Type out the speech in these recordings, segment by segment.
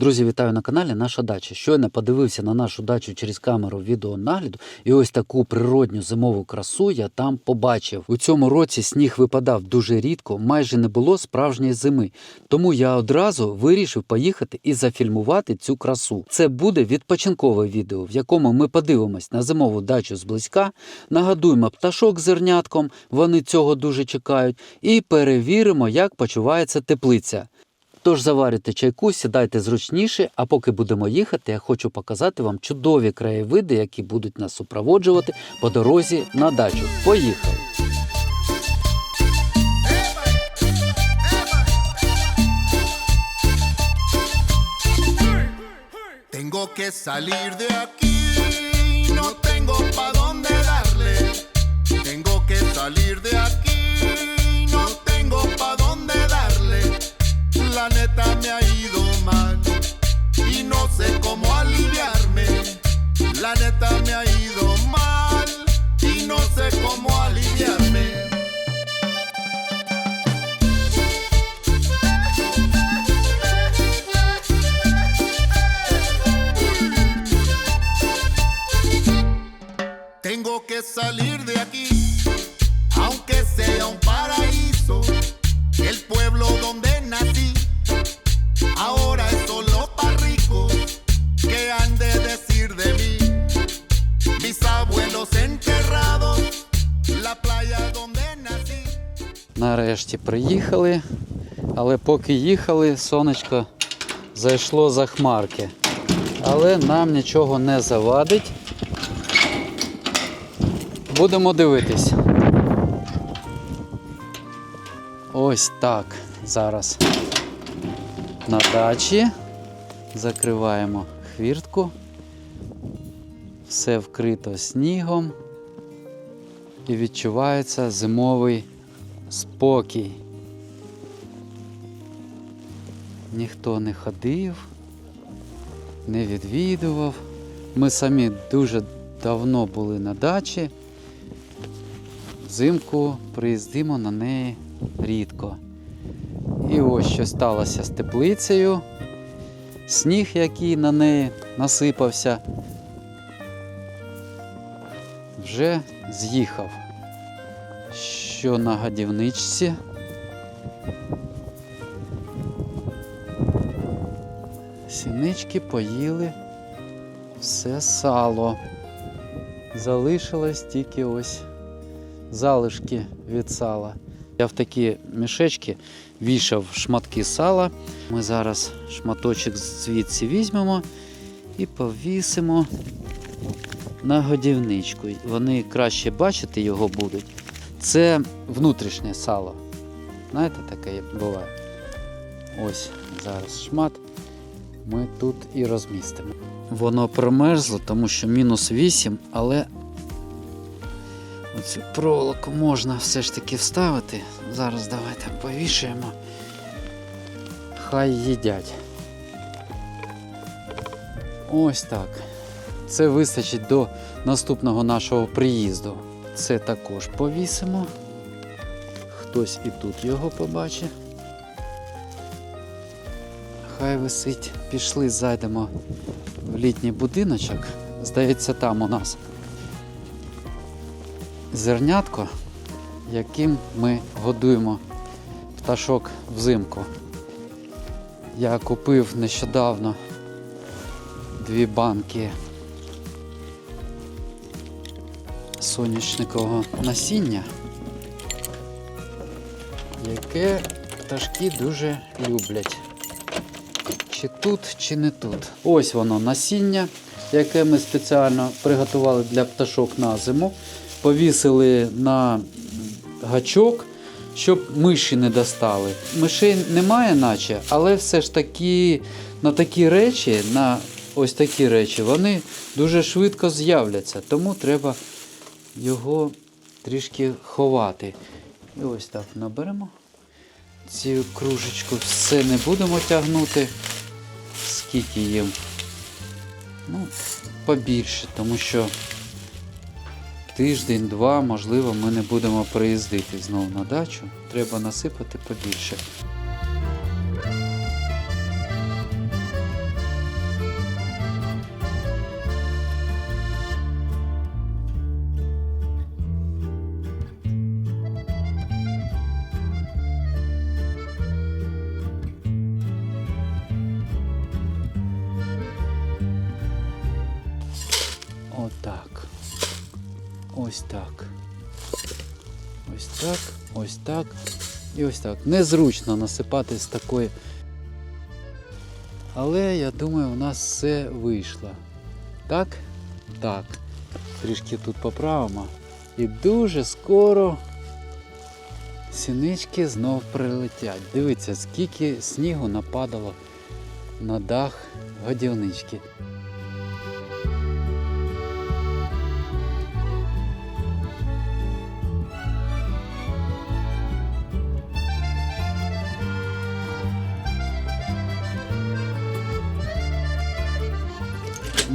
Друзі, вітаю на каналі Наша дача. Щойно подивився на нашу дачу через камеру відеонагляду, і ось таку природню зимову красу я там побачив. У цьому році сніг випадав дуже рідко, майже не було справжньої зими. Тому я одразу вирішив поїхати і зафільмувати цю красу. Це буде відпочинкове відео, в якому ми подивимось на зимову дачу зблизька, нагадуємо пташок зернятком, вони цього дуже чекають, і перевіримо, як почувається теплиця. Тож заварюйте чайку, сідайте зручніше, а поки будемо їхати, я хочу показати вам чудові краєвиди, які будуть нас супроводжувати по дорозі на дачу. Поїхали! Tengo que salir de aquí, Нарешті приїхали, але поки їхали, сонечко зайшло за хмарки. Але нам нічого не завадить. Будемо дивитись. Ось так. Зараз на дачі. Закриваємо хвіртку. Все вкрито снігом. І відчувається зимовий спокій. Ніхто не ходив, не відвідував. Ми самі дуже давно були на дачі. Взимку приїздимо на неї рідко. І ось що сталося з теплицею. Сніг, який на неї насипався, вже з'їхав. Що на гадівничці. Сінички поїли все сало. Залишилось тільки ось залишки від сала. Я в такі мішечки вішав шматки сала. Ми зараз шматочок звідси візьмемо і повісимо на годівничку. Вони краще бачити його будуть. Це внутрішнє сало. Знаєте, таке буває. Ось зараз шмат. Ми тут і розмістимо. Воно промерзло, тому що мінус 8, але оцю проволоку можна все ж таки вставити. Зараз давайте повішаємо. Хай їдять. Ось так. Це вистачить до наступного нашого приїзду. Це також повісимо. Хтось і тут його побачить. Хай висить. Пішли, зайдемо в літній будиночок. Здається, там у нас зернятко, яким ми годуємо пташок взимку. Я купив нещодавно дві банки соняшникового насіння, яке пташки дуже люблять. Чи тут, чи не тут. Ось воно насіння, яке ми спеціально приготували для пташок на зиму. Повісили на гачок, щоб миші не достали. Мишей немає, наче, але все ж таки на такі речі, на ось такі речі, вони дуже швидко з'являться, тому треба його трішки ховати. І ось так наберемо. Цю кружечку все не будемо тягнути. Скільки їм? Ну, побільше, тому що тиждень-два, можливо, ми не будемо приїздити знову на дачу. Треба насипати побільше. Ось так. Ось так, ось так і ось так. Незручно насипати з такої. Але я думаю, у нас все вийшло. Так? Так. Трішки тут поправимо. І дуже скоро сінички знов прилетять. Дивіться, скільки снігу нападало на дах годівнички.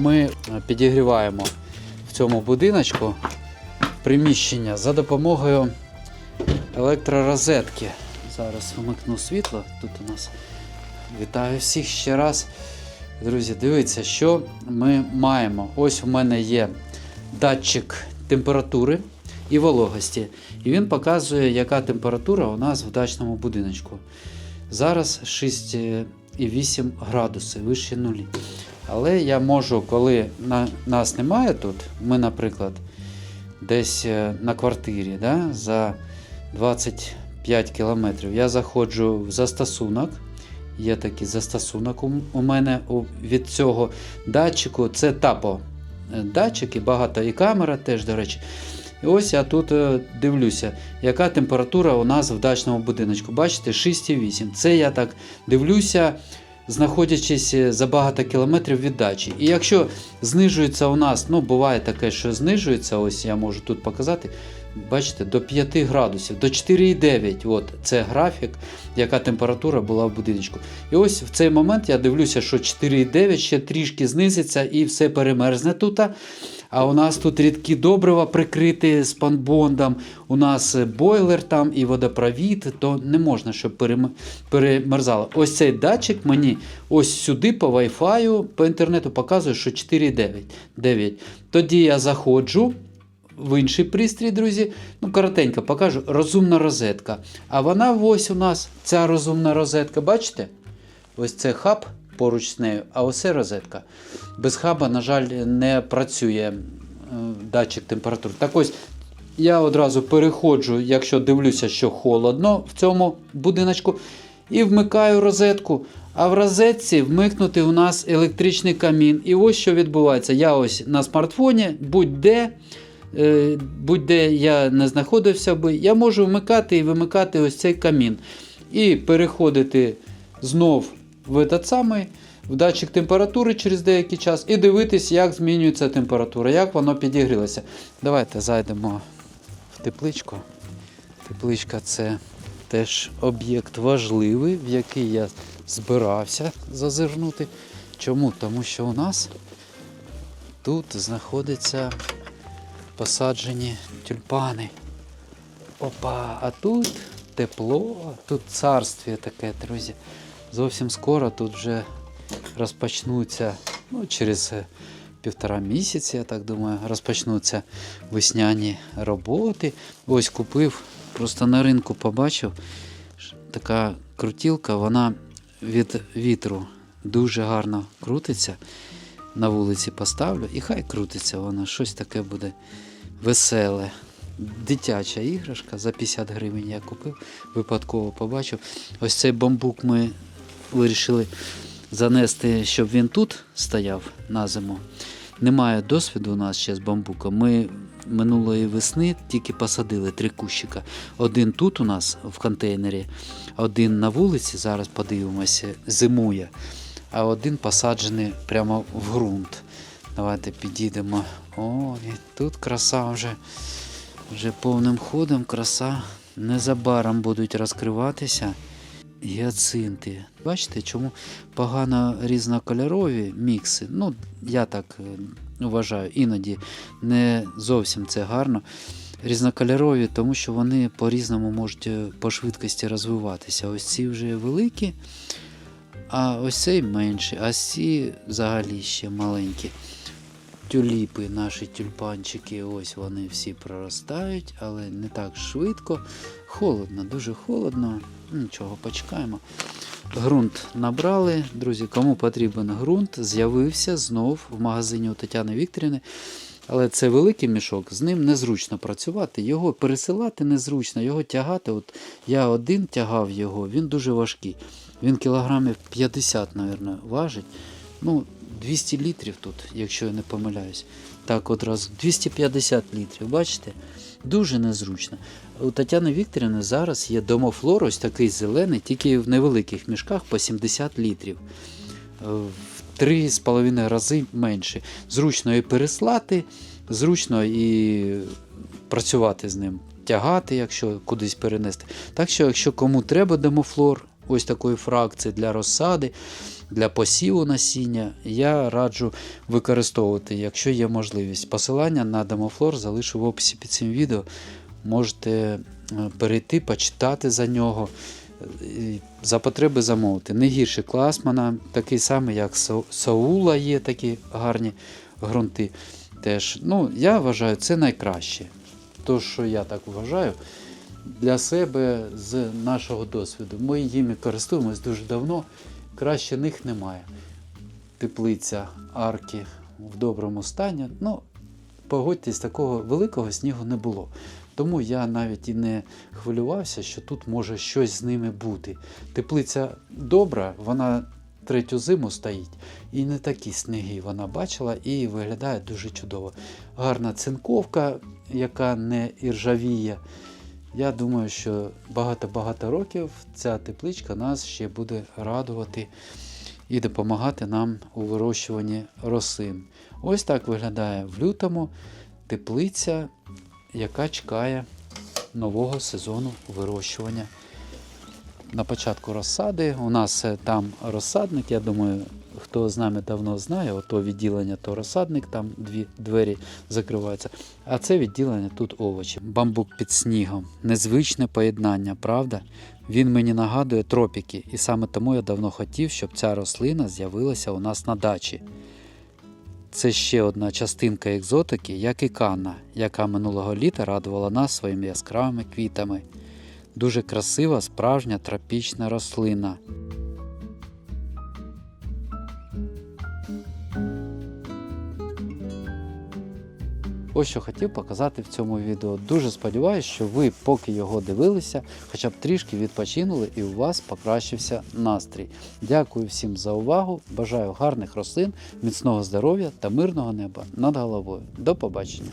Ми е, підігріваємо в цьому будиночку приміщення за допомогою електророзетки. Зараз вмикну світло. Тут у нас вітаю всіх ще раз. Друзі, дивіться, що ми маємо. Ось у мене є датчик температури і вологості. І він показує, яка температура у нас в дачному будиночку. Зараз 6,8 градуси, вище нулі. Але я можу, коли на, нас немає тут, ми, наприклад, десь е, на квартирі да, за 25 кілометрів, я заходжу в застосунок. Є такий застосунок у, мене від цього датчику. Це тапо е, і багато і камера теж, до речі. І ось я тут е, дивлюся, яка температура у нас в дачному будиночку. Бачите, 6,8. Це я так дивлюся, знаходячись е, за багато кілометрів від дачі. І якщо знижується у нас, ну буває таке, що знижується, ось я можу тут показати. Бачите, до 5 градусів, до 4,9. От це графік, яка температура була в будиночку. І ось в цей момент я дивлюся, що 4,9 ще трішки знизиться і все перемерзне тут. А у нас тут рідкі добрива прикриті спанбондом, у нас бойлер там і водопровід, то не можна, щоб перемерзало. Ось цей датчик мені ось сюди по Wi-Fi, по інтернету показує, що 4,9. 9. Тоді я заходжу в інший пристрій, друзі. Ну, коротенько покажу. Розумна розетка. А вона ось у нас, ця розумна розетка, бачите? Ось це хаб поруч з нею, а ось це розетка. Без хаба, на жаль, не працює е, датчик температури. Так ось я одразу переходжу, якщо дивлюся, що холодно в цьому будиночку, і вмикаю розетку. А в розетці вмикнути у нас електричний камін. І ось що відбувається. Я ось на смартфоні, будь-де, будь-де я не знаходився би, я можу вмикати і вимикати ось цей камін. І переходити знов в этот самий, в датчик температури через деякий час і дивитись, як змінюється температура, як воно підігрілося. Давайте зайдемо в тепличку. Тепличка це теж об'єкт важливий, в який я збирався зазирнути. Чому? Тому що у нас тут знаходяться посаджені тюльпани. Опа, а тут тепло, тут царстві таке, друзі. Зовсім скоро тут вже розпочнуться, ну, через е, півтора місяці, я так думаю, розпочнуться весняні роботи. Ось купив, просто на ринку побачив. Така крутілка, вона від вітру дуже гарно крутиться. На вулиці поставлю і хай крутиться вона, щось таке буде веселе. Дитяча іграшка за 50 гривень я купив, випадково побачив. Ось цей бамбук ми вирішили занести, щоб він тут стояв на зиму. Немає досвіду у нас ще з бамбуком. Ми минулої весни тільки посадили три кущика. Один тут у нас в контейнері, один на вулиці, зараз подивимося, зимує, а один посаджений прямо в ґрунт. Давайте підійдемо. О, і тут краса вже, вже повним ходом, краса. Незабаром будуть розкриватися гіацинти. Бачите, чому погано різнокольорові мікси? Ну, я так е, вважаю, іноді не зовсім це гарно. Різнокольорові, тому що вони по-різному можуть е, по швидкості розвиватися. Ось ці вже великі, а ось цей менший, а ці взагалі ще маленькі. Тюліпи, наші тюльпанчики, ось вони всі проростають, але не так швидко. Холодно, дуже холодно. Нічого, почекаємо. Грунт набрали. Друзі, кому потрібен ґрунт, з'явився знов в магазині у Тетяни Вікторівни. Але це великий мішок, з ним незручно працювати. Його пересилати незручно, його тягати. От я один тягав його, він дуже важкий. Він кілограмів 50, мабуть, важить. Ну, 200 літрів тут, якщо я не помиляюсь. Так, одразу 250 літрів, бачите? Дуже незручно. У Тетяни Вікторівни зараз є домофлор, ось такий зелений, тільки в невеликих мішках по 70 літрів. В 3,5 рази менше. Зручно і переслати, зручно і працювати з ним, тягати, якщо кудись перенести. Так що, якщо кому треба домофлор, ось такої фракції для розсади, для посіву насіння, я раджу використовувати, якщо є можливість. Посилання на домофлор залишу в описі під цим відео. Можете е, перейти, почитати за нього. е, За потреби замовити. Не гірший класмана, такий самий, як Саула є такі гарні ґрунти. Теж. Ну, я вважаю, це найкраще. То, що я так вважаю, для себе з нашого досвіду. Ми їми користуємось дуже давно, краще них немає. Теплиця арки в доброму стані. Ну, погодьтесь, такого великого снігу не було. Тому я навіть і не хвилювався, що тут може щось з ними бути. Теплиця добра, вона третю зиму стоїть, і не такі сніги вона бачила і виглядає дуже чудово. Гарна цинковка, яка не іржавіє. Я думаю, що багато-багато років ця тепличка нас ще буде радувати і допомагати нам у вирощуванні рослин. Ось так виглядає в лютому теплиця, яка чекає нового сезону вирощування. На початку розсади у нас е, там розсадник. Я думаю, хто з нами давно знає, ото відділення, то розсадник, там дві двері закриваються. А це відділення тут овочі. Бамбук під снігом. Незвичне поєднання, правда? Він мені нагадує тропіки, і саме тому я давно хотів, щоб ця рослина з'явилася у нас на дачі. Це ще одна частинка екзотики, як і канна, яка минулого літа радувала нас своїми яскравими квітами. Дуже красива справжня тропічна рослина. Ось що хотів показати в цьому відео. Дуже сподіваюся, що ви, поки його дивилися, хоча б трішки відпочинули і у вас покращився настрій. Дякую всім за увагу. Бажаю гарних рослин, міцного здоров'я та мирного неба над головою. До побачення!